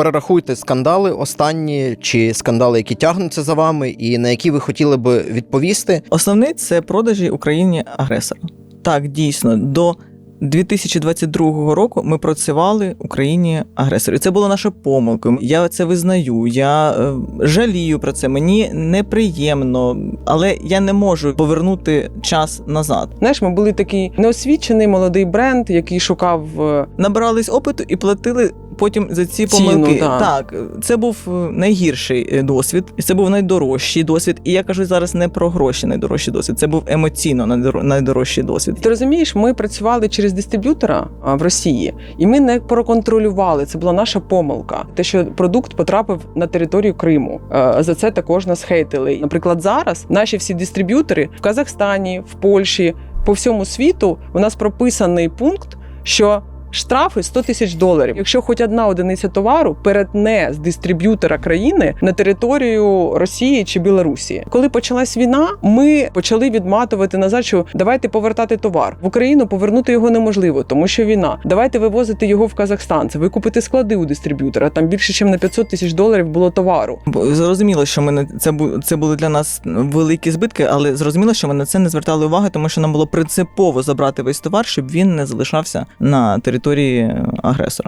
Перерахуйте скандали останні чи скандали, які тягнуться за вами, і на які ви хотіли би відповісти. Основний це продажі Україні агресора. Так, дійсно, до 2022 року ми працювали Україні агресору. Це було нашою помилкою. Я це визнаю. Я е, жалію про це. Мені неприємно, але я не можу повернути час назад. Знаєш, ми були такий неосвічений молодий бренд, який шукав е, Набирались опиту і платили. Потім за ці Ціну, помилки да. так це був е, найгірший е, досвід, і це був найдорожчий досвід. І я кажу зараз не про гроші найдорожчий досвід. Це був емоційно найдор- найдорожчий досвід. Ти розумієш, ми працювали через дистриб'ютора в Росії, і ми не проконтролювали. Це була наша помилка. Те, що продукт потрапив на територію Криму. Е, За це також нас хейтили. Наприклад, зараз наші всі дистриб'ютори в Казахстані, в Польщі, по всьому світу у нас прописаний пункт, що. Штрафи 100 тисяч доларів. Якщо хоч одна одиниця товару перетне з дистриб'ютора країни на територію Росії чи Білорусі. Коли почалась війна, ми почали відматувати назад, що давайте повертати товар в Україну. Повернути його неможливо, тому що війна. Давайте вивозити його в Казахстан. Це викупити склади у дистриб'ютора. Там більше ніж на 500 тисяч доларів було товару. Зрозуміло, що ми не це це були для нас великі збитки, але зрозуміло, що ми на це не звертали уваги, тому що нам було принципово забрати весь товар, щоб він не залишався на території агресора.